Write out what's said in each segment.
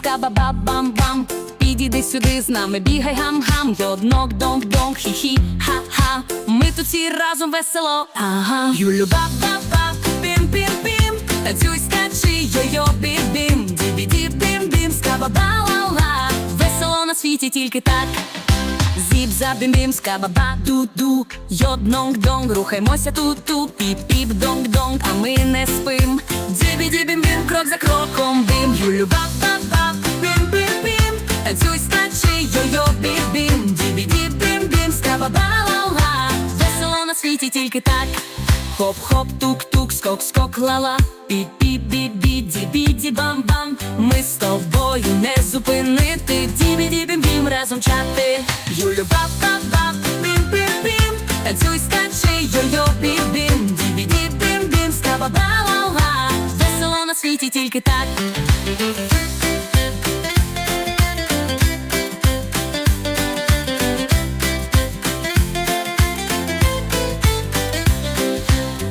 скаба-ба-бам-бам. Підійди сюди з нами, бігай гам-гам. Йоднок, донг, донг, хі-хі, ха-ха. Ми тут всі разом весело, ага. Юлю ба-ба-ба, пім-пім-пім Танцюй, скачи, йо-йо, бім-бім. Дібі-діб-бім-бім, скаба-ба-ла-ла. Весело на світі тільки так. Зіп за бім бім скабаба ду ду Йоднонг донг, рухаймося ту-ту. Піп-піп донг донг, а ми не спим. Дібі бім, крок за кроком бім Юлю ба ба ба бім бім бім Танцюй, скачи, йо-йо, бім бім Дібі діб бім бім, скабаба ла-ла Весело на світі тільки так. Хоп-хоп, тук-тук, скок-скок, ла-ла. Пі-пі-бі-бі, дібі-ді-бам-бам. Ми з тобою не зупинити. Дібі-ді-бім-бім, разом чати. Юлю ба-ба-ба, бім-бім-бім. Танцюй, скачи, йо-йо, бім-бім Дібі-ді-бім-бім, тільки так.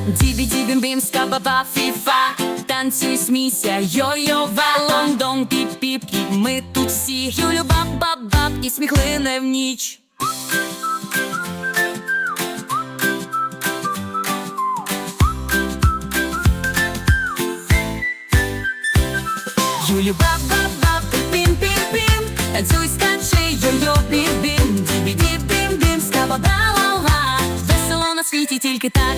Дібі дібім бім скабаба фіфа Танцюй, смійся, йо-йо, валон дон піп піп піп Ми тут всі. Юлю баб баб баб І сміхлине в ніч Юлю баб баб баб пім пім пім Танцюй, скачи, йо-йо, бім. Бім Дібі діб бім бім скабаба ла Весело на світі тільки так